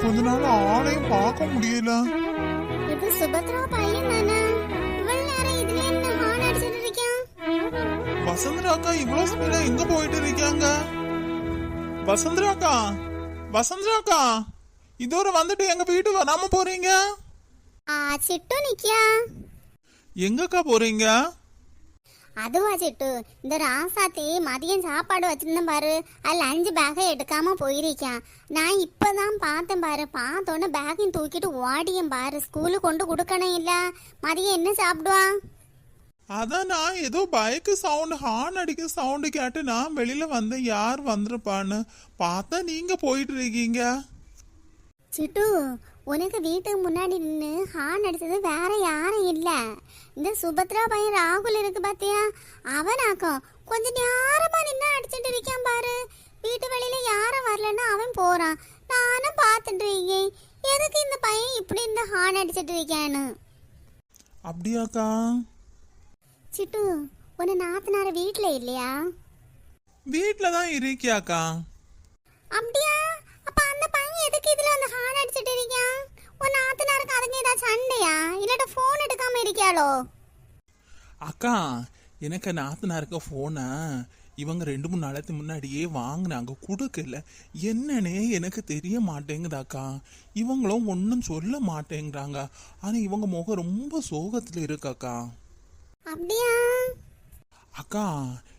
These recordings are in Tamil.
கொஞ்ச நாள் ஆளையும் பார்க்க முடியல. இது சுபத்ரா பையன் தானே? இவ்வளவு நேரம் இதுல என்ன ஹார்ன் அடிச்சிட்டு இருக்கான் வசந்தரா அக்கா இவ்வளவு ஸ்பீடா எங்க போயிட்டு இருக்காங்க வசந்தரா அக்கா வசந்தரா அக்கா இதோட வந்துட்டு எங்க வீட்டு வராம போறீங்க? சிட்டு நிக்கியா? எங்கக்கா போறீங்க? அதுவா சிட்டு. இந்த ராசாத்தி மதியம் சாப்பாடு வச்சிருந்தேன் பாரு. அதில் அஞ்சு பேக்கை எடுக்காம போயிருக்கான். நான் இப்பதான் பார்த்தேன் பாரு. பார்த்தோன்னே பேக்கையும் தூக்கிட்டு ஓடியேன் பாரு. ஸ்கூலுக்கு கொண்டு கொடுக்கணும் இல்ல. மதியம் என்ன சாப்பிடுவான் அதான் நான் ஏதோ பைக்கு சவுண்ட் ஹார்ன் அடிக்க சவுண்டு கேட்டு நான் வெளியில வந்தேன். யார் வந்திருப்பான்னு. பார்த்தா நீங்க போயிட்டு இருக்கீங்க. சிட்டு உனக்கு வீட்டுக்கு முன்னாடி நின்று ஹார்ன் அடிச்சது வேற யாரும் இல்ல. இந்த சுபத்ரா பையன் ராகுல் இருக்கு பாத்தியா? அவனாக்கும் கொஞ்ச நேரமா நின்று அடிச்சிட்டு இருக்கான் பாரு. வீட்டு வெளியில யாரும் வரலன்னா அவன் போறான். நானும் பார்த்துட்டு இருக்கேன். எதுக்கு இந்த பையன் இப்படி இந்த ஹார்ன் அடிச்சிட்டு இருக்கான்னு? அப்படியாக்கா? சிட்டு உன்னை நாத்தனார வீட்ல இல்லையா? வீட்டில் தான் இருக்கியாக்கா. அப்படியா? சண்டையா? இல்லாட்ட ஃபோன் எடுக்காம இருக்கியாளோ? அக்கா எனக்கு நாத்தனாருக்க ஃபோனை இவங்க ரெண்டு மூணு நாளைக்கு முன்னாடியே வாங்கினாங்க. கொடுக்கல. என்னன்னே எனக்கு தெரிய மாட்டேங்குதாக்கா. இவங்களும் ஒன்றும் சொல்ல மாட்டேங்கிறாங்க. ஆனால் இவங்க முகம் ரொம்ப சோகத்தில் இருக்காக்கா. அப்படியா? அக்கா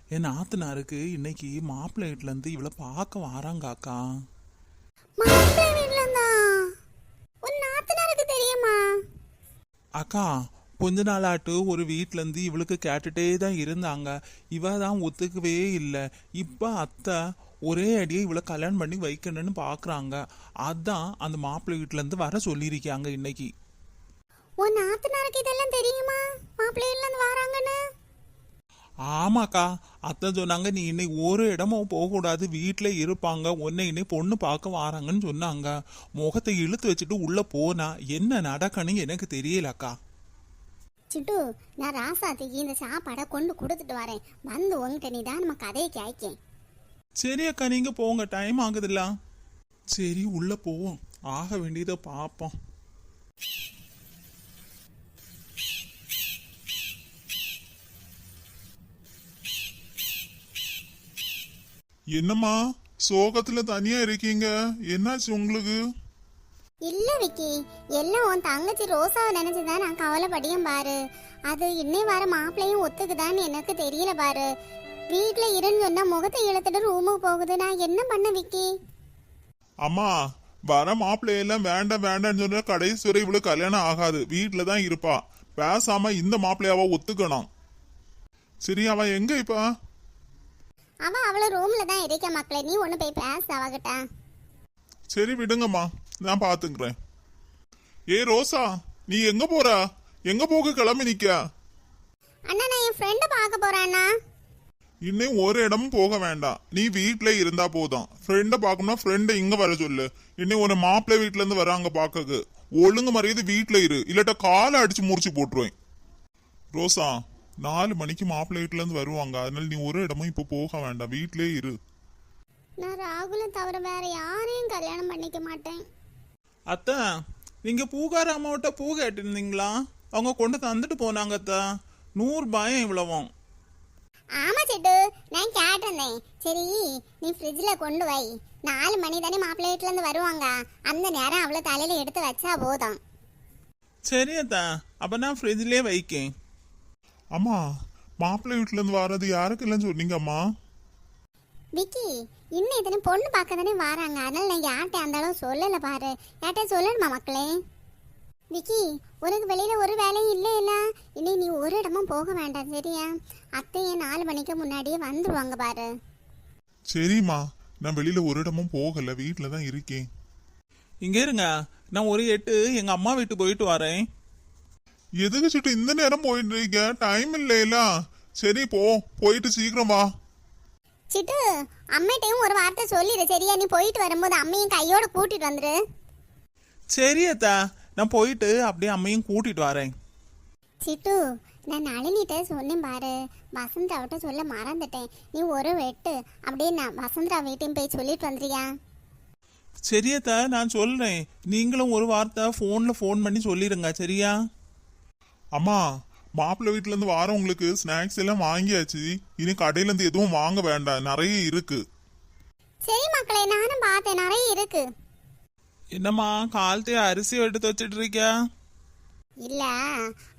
என் நாத்தனாருக்கு இன்னைக்கு மாப்பிள்ளை வீட்டிலேருந்து இவளை பார்க்க வராங்க அக்கா மாப்பிள்ளை வீட்ல இருந்தா உன் நாத்தனாருக்கு தெரியுமா அக்கா கொஞ்ச நாளாட்டு ஒரு வீட்டிலேருந்து இவளுக்கு கேட்டுட்டே தான் இருந்தாங்க. இவ தான் ஒத்துக்கவே இல்லை. இப்போ அத்தை ஒரே அடியே இவளை கல்யாணம் பண்ணி வைக்கணும்னு பார்க்குறாங்க அதான் அந்த மாப்பிள்ளை வீட்டிலேருந்து வர சொல்லியிருக்காங்க இன்னைக்கு. உன் நாத்தனாருக்கு இதெல்லாம் தெரியுமா? மாப்பிள்ளை ஆமாக்கா அத்தை சொன்னாங்க நீ இன்னைக்கு ஒரு இடமும் போகக்கூடாது. வீட்டில் இருப்பாங்க. உன்னை இன்னைக்கு பொண்ணு பார்க்க வராங்கன்னு சொன்னாங்க. முகத்தை இழுத்து வச்சுட்டு உள்ளே போனா என்ன நடக்கணும்னு எனக்கு தெரியலக்கா. சிட்டு நான் ராசாத்திக்கு இந்த சாப்பாடை கொண்டு கொடுத்துட்டு வரேன். வந்து உங்ககிட்ட நீ தான் நம்ம கதையை கேட்கேன் சரி அக்கா நீங்க போங்க. டைம் ஆகுதுல்ல. சரி உள்ள போவோம். ஆக வேண்டியதை பார்ப்போம். என்னம்மா சோகத்துல தனியா இருக்கீங்க? என்னாச்சு உங்களுக்கு? இல்ல விக்கி எல்லாம் உன் தங்கச்சி ரோசாவை நினைச்சுதான் நான் கவலைப்படியும் பாரு. அது இன்னை வர மாப்பிள்ளையும் ஒத்துக்குதான்னு எனக்கு தெரியல பாரு. வீட்ல இருன்னு சொன்னா முகத்தை இழுத்துட்டு ரூமுக்கு போகுது. நான் என்ன பண்ண விக்கி? அம்மா வர மாப்பிள்ளையெல்லாம் வேண்டாம் வேண்டாம்னு சொன்னா கடைசி வரை இவ்வளவு கல்யாணம் ஆகாது. வீட்டுல தான் இருப்பா. பேசாம இந்த மாப்பிள்ளையாவ ஒத்துக்கணும். சரி அவ எங்க இப்ப? அவ அவள ரூம்ல தான் இருக்க மக்களே. நீ ஒண்ணு போய் பேச அவகிட்ட. சரி விடுங்கம்மா. நான் பாத்துக்கிறேன். ஏ ரோசா நீ எங்க போற? எங்க போக கிளம்பி நிக்க? அண்ணா நான் என் ஃப்ரெண்டை பார்க்க போறேன்னா இன்னும் ஒரு இடமும் போக வேண்டாம். நீ வீட்ல இருந்தா போதும். ஃப்ரெண்டை பார்க்கணும்னா ஃப்ரெண்டை இங்க வர சொல்லு. இன்னும் ஒரு மாப்பிள்ளை வீட்ல இருந்து வராங்க பாக்கக்கு ஒழுங்கு மரியாதை வீட்ல இரு. இல்லாட்டா காலை அடிச்சு முறிச்சு போட்டுருவேன். ரோசா நாலு மணிக்கு மாப்பிள்ளை வீட்ல இருந்து வருவாங்க. அதனால நீ ஒரு இடமும் இப்ப போக வேண்டாம். வீட்லயே இரு. நான் ராகுலை தவிர வேற யாரையும் கல்யாணம் பண்ணிக்க மாட்டேன். அத்தை நீங்க பூகார அம்மாவிட்ட பூ கேட்டிருந்தீங்களா? அவங்க கொண்டு தந்துட்டு போனாங்க அத்தை. நூறு பயம் இவ்வளவும். ஆமா சிட்டு நான் கேட்டிருந்தேன். சரி நீ ஃப்ரிட்ஜில் கொண்டு வை. நாலு மணி தானே மாப்பிள்ளை வீட்டுல இருந்து வருவாங்க. அந்த நேரம் அவளை தலையில எடுத்து வச்சா போதும். சரி அத்தா அப்ப நான் ஃப்ரிட்ஜ்லயே வைக்கேன். அம்மா மாப்பிள்ளை வீட்டுல இருந்து வர்றது யாருக்கு இல்லைன்னு சொன்னீங்க அம்மா விக்கி இன்னும் இத்தனை பொண்ணு பார்க்க தானே வராங்க. அதனால நான் யார்கிட்ட அந்த அளவு சொல்லல பாரு. யார்கிட்ட சொல்லணுமா மக்களே? விக்கி உனக்கு வெளியில ஒரு வேலையும் இல்லை இல்ல. இனி நீ ஒரு இடமும் போக வேண்டாம் சரியா? அத்தையே நாலு மணிக்கு முன்னாடியே வந்துருவாங்க பாரு. சரிம்மா நான் வெளியில ஒரு இடமும் போகல. வீட்டில் தான் இருக்கேன். இங்க இருங்க. நான் ஒரு எட்டு எங்க அம்மா வீட்டு போயிட்டு வரேன். எதுக்கு சுட்டு இந்த நேரம் போயிட்டு இருக்க டைம் இல்லைல சரி போ. போயிட்டு சீக்கிரம் வா. சிட்டு அம்மிட்டையும் ஒரு வார்த்தை சொல்லிடு சரியா? நீ போயிட்டு வரும்போது அம்மையும் கையோட கூட்டிட்டு வந்துரு. சரி அத்தா. நான் போயிட்டு அப்படியே அம்மையும் கூட்டிட்டு வரேன். சிட்டு நான் நளினிட்ட சொன்னேன் பாரு. வசந்தாவிட்ட சொல்ல மறந்துட்டேன். நீ ஒரு வெட்டு. அப்படியே நான் வசந்தரா வீட்டையும் போய் சொல்லிட்டு வந்துறியா சரியத்த நான் சொல்றேன். நீங்களும் ஒரு வார்த்தை ஃபோன்ல ஃபோன் பண்ணி சொல்லிடுங்க சரியா? அம்மா மாப்பிள்ளை வீட்ல இருந்து வாரவங்களுக்கு ஸ்நாக்ஸ் எல்லாம் வாங்கியாச்சு. இனி கடையில இருந்து எதுவும் வாங்க வேண்டாம். நிறைய இருக்கு. சரி மக்களே நானும் பார்த்தேன். நிறைய இருக்கு. என்னம்மா காலத்தே அரிசி எடுத்து வச்சிட்டு இருக்கியா? இல்ல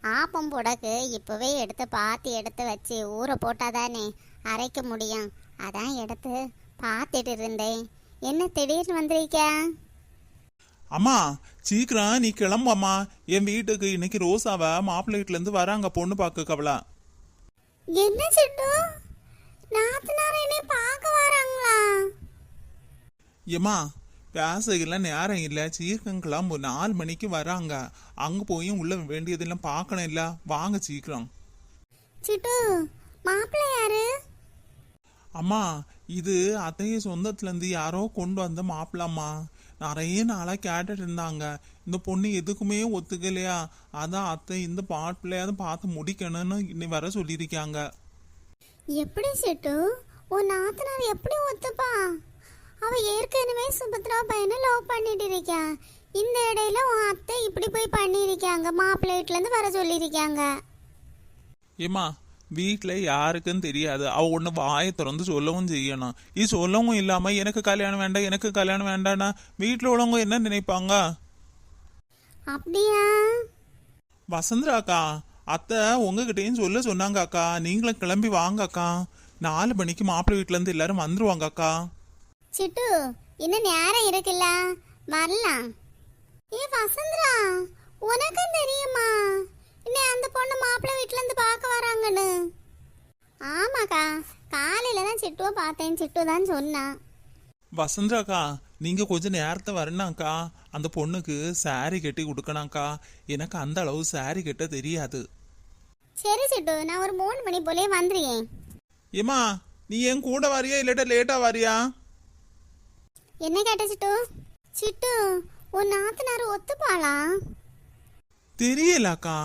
ஆப்பம் புடக்கு இப்பவே எடுத்து பார்த்து எடுத்து வச்சு ஊற போட்டாதானே அரைக்க முடியும். அதான் எடுத்து பார்த்துட்டு இருந்தேன். என்ன திடீர்னு வந்திருக்க அம்மா சீக்கிரம் நீ கிளம்பும்மா என் வீட்டுக்கு இன்னைக்கு ரோசாவை மாப்பிள்ளை வீட்டுல இருந்து வராங்க பொண்ணு பார்க்க கவலா. என்ன சிட்டு நாத்தனார் என்னை பார்க்க வராங்களா? ஏம்மா பேசைகள்லாம் நேரம் இல்லை. சீக்கிரம் கிளம்பு. நாலு மணிக்கு வராங்க. அங்க போய் உள்ள வேண்டியதெல்லாம் பார்க்கணும் இல்ல. வாங்க சீக்கிரம். சிட்டு மாப்பிள்ளை யாரு? அம்மா இது அத்தைய சொந்தத்துல இருந்து யாரோ கொண்டு வந்த மாப்பிளம்மா நிறைய நாளா கேட்டுட்டு இருந்தாங்க. இந்த பொண்ணு எதுக்குமே ஒத்துக்கலையா? அதான் அத்தை இந்த பாட்டிலையாவது பார்த்து முடிக்கணும்னு இன்னை வர சொல்லியிருக்காங்க. எப்படி சிட்டு? உன் நாத்தனார் எப்படி ஒத்துப்பா? அவ ஏற்கனவே சுபத்ரா பையனை லவ் பண்ணிட்டு இருக்கா. இந்த இடையில உன் அத்தை இப்படி போய் பண்ணியிருக்காங்க. மாப்பிள்ளை வீட்டுல இருந்து வர சொல்லியிருக்காங்க. ஏம்மா வீட்டில் யாருக்குன்னு தெரியாது. அவ ஒன்று வாயை திறந்து சொல்லவும் செய்யணும். இது சொல்லவும் இல்லாம எனக்கு கல்யாணம் வேண்டாம் எனக்கு கல்யாணம் வேண்டாம்னா வீட்டில் உள்ளவங்க என்ன நினைப்பாங்க? அப்படியா? வசந்தரா அக்கா அத்தை உங்ககிட்டயும் சொல்ல சொன்னாங்க அக்கா. நீங்களும் கிளம்பி வாங்க அக்கா. நாலு மணிக்கு மாப்பிள்ளை வீட்டுல இருந்து எல்லாரும் வந்துருவாங்க அக்கா. சிட்டு இன்னும் நேரம் இருக்குல்ல. வரலாம். ஏ வசந்தரா உனக்கும் தெரியுமா? இன்னும் அந்த பொண்ணு மாப்பிள்ளை வீட்டுல இருந்து பார்க்க வராங்கன்னு? ஆமாக்கா காலையில தான் சிட்டுவை பார்த்தேன். சிட்டு தான் சொன்னான் வசந்தரா அக்கா நீங்க கொஞ்சம் நேரத்தை வரணும்க்கா அந்த பொண்ணுக்கு saree கட்டி கொடுக்கணும்க்கா எனக்கு அந்த அளவு saree கட்ட தெரியாது. சரி சிட்டு நான் ஒரு மூணு மணி போலே வந்துருக்கேன் ஏம்மா நீ என் கூட வரியா இல்லாட்டா லேட்டா வரியா? என்ன கேட்ட சிட்டு? சிட்டு உன் நாத்தனார் ஒத்துப்பாளா? தெரியலக்கா.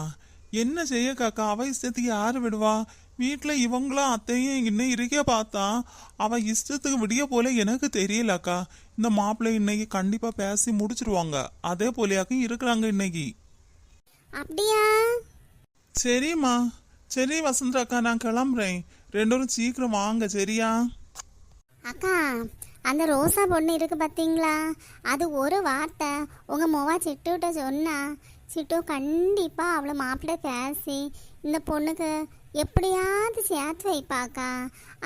என்ன செய்ய காக்கா? அவ இஷ்டத்துக்கு யாரு விடுவா? வீட்டுல இவங்களும் அத்தையும் இன்னும் இருக்க பார்த்தா அவ இஷ்டத்துக்கு விடிய போல எனக்கு தெரியலக்கா இந்த மாப்பிள்ளை இன்னைக்கு கண்டிப்பா பேசி முடிச்சிருவாங்க. அதே போலயாக்கும் இருக்கிறாங்க இன்னைக்கு. அப்படியா? சரிம்மா. சரி வசந்தரா அக்கா நான் கிளம்புறேன். ரெண்டோரும் சீக்கிரம் வாங்க சரியா? அக்கா அந்த ரோசா பொண்ணு இருக்கு பார்த்தீங்களா அது ஒரு வார்த்தை. உங்க மொவா சிட்டுகிட்ட சொன்னா சிட்டு கண்டிப்பாக அவளை மாப்பிள்ளை பேசி இந்த பொண்ணுக்கு எப்படியாவது சேர்த்து வைப்பாக்கா.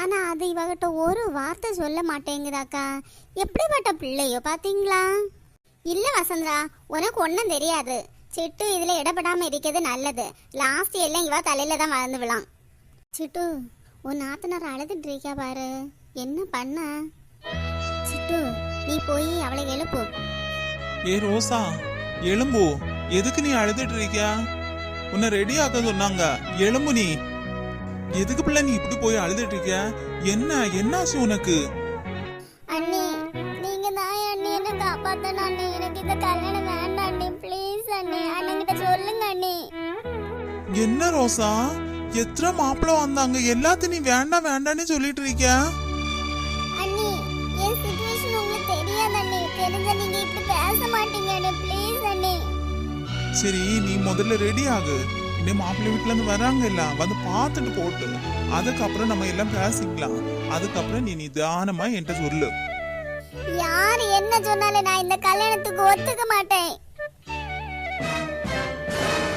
ஆனால் அது இவகிட்ட ஒரு வார்த்தை சொல்ல மாட்டேங்குதாக்கா. எப்படிப்பட்ட பிள்ளையோ பார்த்தீங்களா இல்லை வசந்தரா உனக்கு ஒன்றும் தெரியாது. சிட்டு இதில் இடப்படாமல் இருக்கிறது நல்லது. லாஸ்ட் எல்லாம் இவ தலையில் தான் வளர்ந்து விழாம். சிட்டு உன் நாத்தனார் அழுதுட்டு இருக்கா பாரு. என்ன பண்ண? சிட்டு நீ போய் அவளை எழுப்பு. ஏ ரோசா எலும்பு எதுக்கு நீ அழுதுட்டு இருக்கியா உன்னை ரெடி ஆக்க சொன்னாங்க. எலும்பு நீ. எதுக்கு பிள்ளை நீ இப்படி போய் அழுதுட்டு இருக்கியா என்ன என்னாச்சு உனக்கு? அண்ணி நீங்க தான் அண்ணி. என்ன காப்பாத்தணும் அண்ணி. எனக்கு இந்த கல்யாணம் வேண்டாம் அண்ணி. ப்ளீஸ் அண்ணி. அண்ணங்கிட்ட சொல்லுங்க அண்ணி. என்ன ரோசா? எத்தனை மாப்பிள்ள வந்தாங்க? எல்லாத்தையும் நீ வேண்டாம் வேண்டாம்னு சொல்லிட்டு இருக்கியா அண்ணி என் சுச்சுவேஷன் உங்களுக்கு தெரியாது அண்ணி. தெரிஞ்ச நீங்க இப்படி பேச மாட்டீங்க அண்ணி. ப்ளீஸ் அண்ணி. சரி நீ முதல்ல ரெடி ஆகு. நீ மாப்பிள்ளை வீட்டுல இருந்து வராங்க இல்ல வந்து பார்த்துட்டு போட்டு அதுக்கப்புறம் நம்ம எல்லாம் பேசிக்கலாம். அதுக்கப்புறம் நீ நிதானமா என்கிட்ட சொல்லு. யார் என்ன சொன்னாலும் நான் இந்த கல்யாணத்துக்கு ஒத்துக்க மாட்டேன்.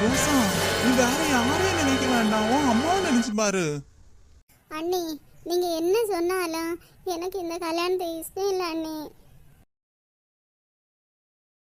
ரோசா நீ வேற யாரையும் நினைக்க வேண்டாம். உன் அம்மாவை நினைச்சு பாரு. அண்ணி நீங்க என்ன சொன்னாலும் எனக்கு இந்த கல்யாணத்தை இஷ்டம் இல்லை அண்ணி.